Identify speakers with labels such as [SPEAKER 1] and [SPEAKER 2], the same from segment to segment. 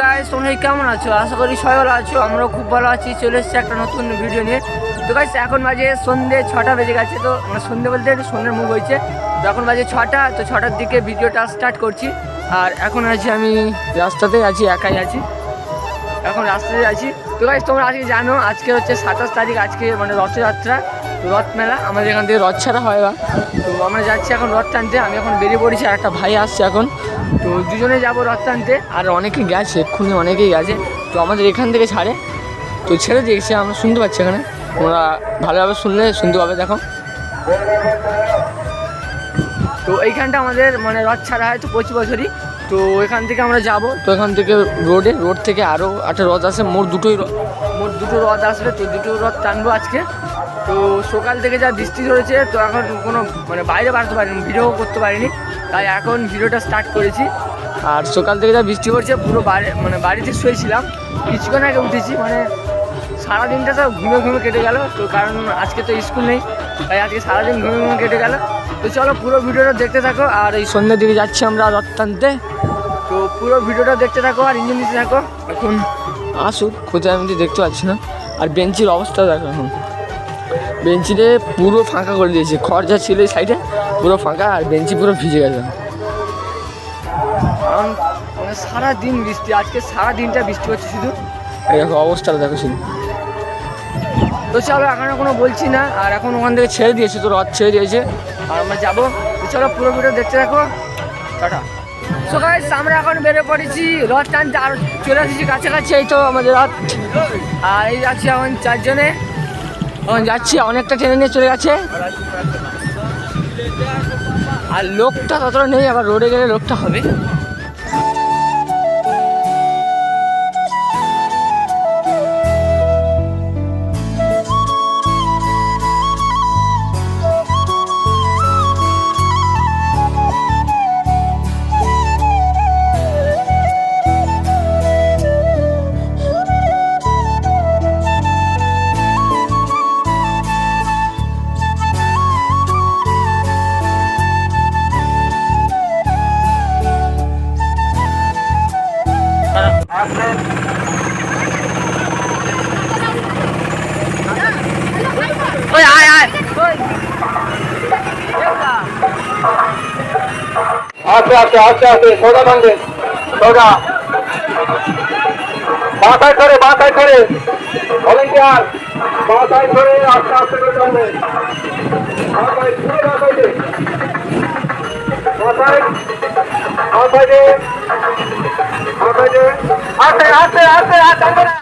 [SPEAKER 1] Guys তোমরা কেমন আছো? আশা করি সবাই ভালো আছো, আমরাও খুব ভালো আছি। চলে এসেছি একটা নতুন ভিডিও নিয়ে। তো গাইস এখন বাজে সন্ধে ছটা বেজে গেছে তো মানে সন্ধে বলতে একটু সন্ধ্যের মুখ হয়েছে। এখন বাজে ছটা, তো ছটার দিকে ভিডিওটা স্টার্ট করছি। আর এখন আছি আমি রাস্তাতে, আছি, একাই আছি। এখন রাস্তাতে আছি। তো গাইস তোমরা আজকে জানো, আজকে হচ্ছে সাতাশ তারিখ, আজকে মানে রথযাত্রা। রথ মেলা আমাদের এখান থেকে রথ ছাড়া হয় না তো আমরা যাচ্ছি এখন রথ টানতে, আমি এখন বেরিয়ে পড়েছি আর একটা ভাই আসছে এখন। তো দুজনে যাব রথ টানতে, আর অনেকে গেছে, এক্ষুনি অনেকেই গেছে। তো আমাদের এখান থেকে ছাড়ে। তো ছেড়ে দিয়েছে, আমরা শুনতে পাচ্ছি এখানে। তোমরা ভালোভাবে শুনলে, শুনতে পাবে, দেখো। তো এইখানটা আমাদের মানে রথ ছাড়া হয় তো প্রতি বছরই। তো এখান থেকে আমরা যাব। তো এখান থেকে রোডে, রোড থেকে আরও একটা রথ আসে মোট দুটোই র- মোট দুটো রথ আসবে। তো দুটো রথ টানবো আজকে। তো সকাল থেকে যা বৃষ্টি ধরেছে, তো এখন কোনো মানে বাইরে বাড়তে পারিনি, ভিডিও করতে পারিনি। তাই এখন ভিডিওটা স্টার্ট করেছি। আর সকাল থেকে যা বৃষ্টি পড়ছে, পুরো বাড়ি মানে বাড়িতে শুয়েছিলাম। কিছুক্ষণ আগে উঠেছি মানে সারাদিনটা তো ঘুমে ঘুমে কেটে গেল। তো কারণ আজকে তো স্কুল নেই, তাই আজকে সারাদিন ঘুমে ঘুমে কেটে গেল। তো চলো পুরো ভিডিওটা দেখতে থাকো, আর এই সন্ধ্যের দিকে যাচ্ছি আমরা রথ টানতে তো পুরো ভিডিওটা দেখতে থাকো, আর ইঞ্জিন দিতে থাকো। এখন আসুক, কোথায় আমি দেখতে পাচ্ছি না। আর বেঞ্চির অবস্থা দেখো এখন। বেঞ্চিতে পুরো ফাঁকা করে দিয়েছে। যা ছিল এই সাইডে পুরো ফাঁকা আর বেঞ্চি পুরো ভিজে গেছে। কারণ মানে সারা দিন বৃষ্টি আজকে সারা দিনটা বৃষ্টি হচ্ছে শুধু। এরকম দেখো অবস্থাটা দেখো শুধু। তো চলো এখন কোনো বলছি না আর এখন ওখান থেকে ছেড়ে দিয়েছে তো রথ ছেড়ে দিয়েছে। আর আমরা যাব। তো চলো পুরো ভিডিও দেখতে থাকো। টাটা। সো গাইস আমরা এখন বেরো পড়েছি। রথ টানতে আর চলে এসেছি কাছাকাছি এই তো আমাদের রথ। আর এই যাচ্ছি এখন চারজনে। এখন যাচ্ছি, অনেকটা ট্রেনে নিয়ে চলে গেছে। আর লোকটা ততটা নেই, আবার রোডে গেলে লোকটা হবে।
[SPEAKER 2] আস্তে আস্তে আস্তে আস্তে সোজা ভাঙবেন সোজা। বাসায় ধরে বাসায় ধরে ভলেন্টিয়ার বাসায় ধরে আস্তে আস্তে করে টানবেন বাসায় পুরো বাসায় দে। বাসায় বাসায় দে। বাসায় আস্তে আস্তে আস্তে না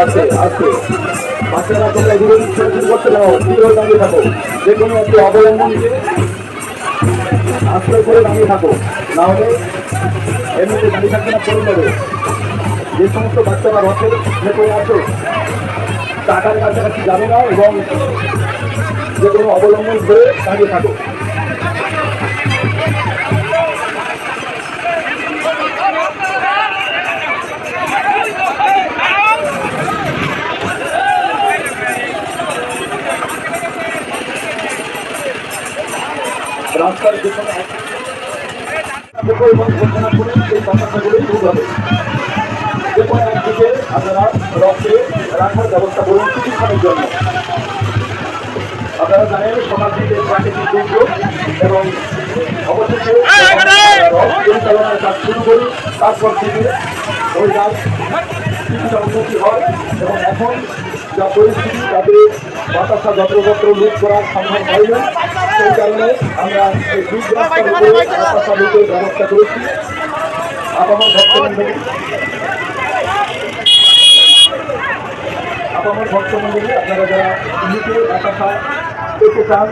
[SPEAKER 2] আস্তে আস্তে বাচ্চারা তোমরা ছোট ছোট করতে নাও কীভাবে দাঁড়িয়ে থাকো। যে কোনো একটি অবলম্বন আশ্রয় করে দাঁড়িয়ে থাকো। না হলে এমনিতে দাঁড়িয়ে থাকবে না, পড়ে যাবে। যে সমস্ত বাচ্চারা রথের ভেতরে আছো টাকার কাছাকাছি যাবে না এবং যে কোনো অবলম্বন করে দাঁড়িয়ে থাকো। রাস্তার যে কোনো এক- এবং ঘোষণা করে এই সমস্যাগুলি দূর হবে যে কোনো একদিকে আপনারা রথে রাখার ব্যবস্থা করুন কিছুক্ষণের জন্য আপনারা জানেন সমাজ থেকে প্রাকৃতিক দুর্যোগ এবং অবশেষে পরিচালনার কাজ শুরু করি তারপর থেকে ওই কাজ কিছুটা উন্নতি হয় এবং এখন যা পরিস্থিতি, তাতে বাতাসা যত্রপত্র লুট করার সম্ভব হয় না সেই কারণে আমরা এই দুই রাস্তার উপরে বাতাসা লুটের ব্যবস্থা করেছি। আপামর ভক্তমন্ডলী আপামর ভক্তমন্ডলী আপনারা যারা লুটে বাতাসা পেতে চান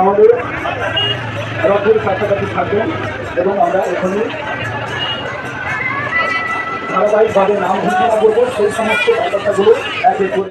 [SPEAKER 2] আমাদের রথের কাছাকাছি থাকবেন এবং আমরা এখানে ধারাবাহিকভাবে নাম ঘোষণা করব। সেই সমস্ত বাতাসাগুলো এক এক করে।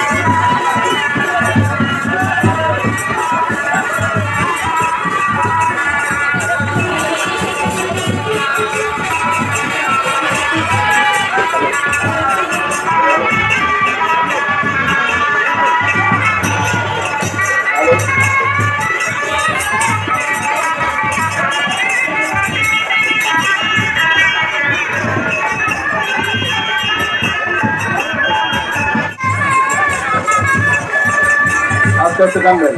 [SPEAKER 2] আস্তে আস্তে টানবেন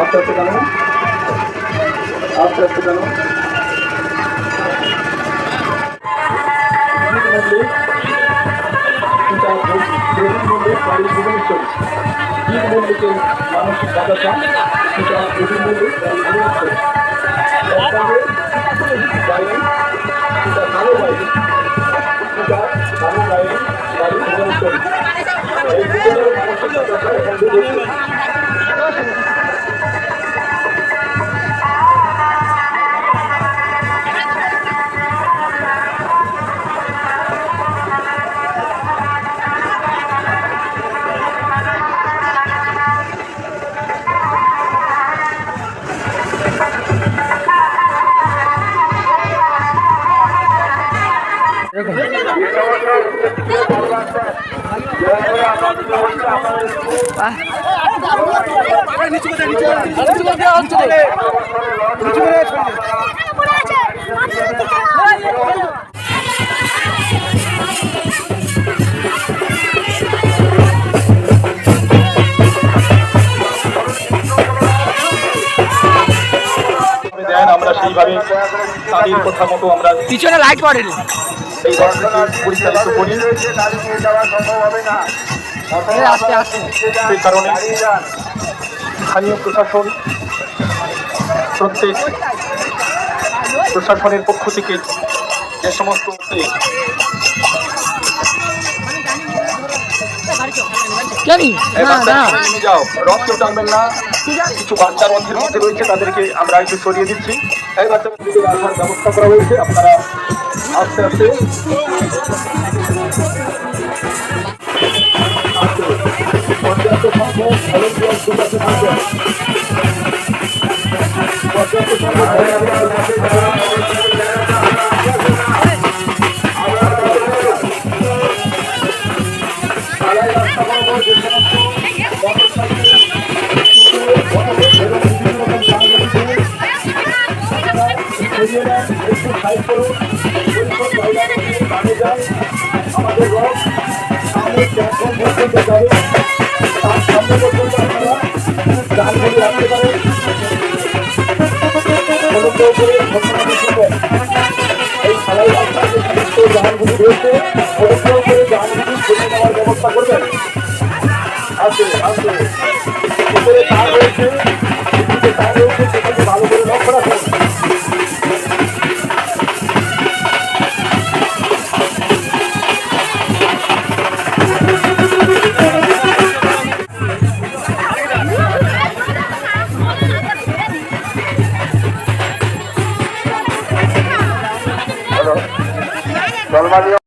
[SPEAKER 2] আস্তে আস্তে টানুন মানসিক চান সেটা বিভিন্ন সেটা ভালো বাইরে আমরা সেইভাবে তাদের কথা মতো আমরা
[SPEAKER 1] পিছনে লাইট পড়েন।
[SPEAKER 2] এই পরিচালিত করি। সেই কারণে স্থানীয় প্রশাসন প্রত্যেক প্রশাসনের পক্ষ থেকে যে সমস্ত কিছু বাচ্চা রথের মধ্যে রয়েছে তাদেরকে আমরা একটু সরিয়ে দিচ্ছি। এই বাচ্চাদের রাখার ব্যবস্থা করা হয়েছে আপনারা আস্তে আস্তে পর্যাপ্ত সংখ্যক ভলেন্টিয়ার দুটাতে থাকবেন পর্যাপ্ত সংখ্যক আমাদের রথ সামনে প্ল্যাটফর্ম পর্যন্ত রাখতে পারেন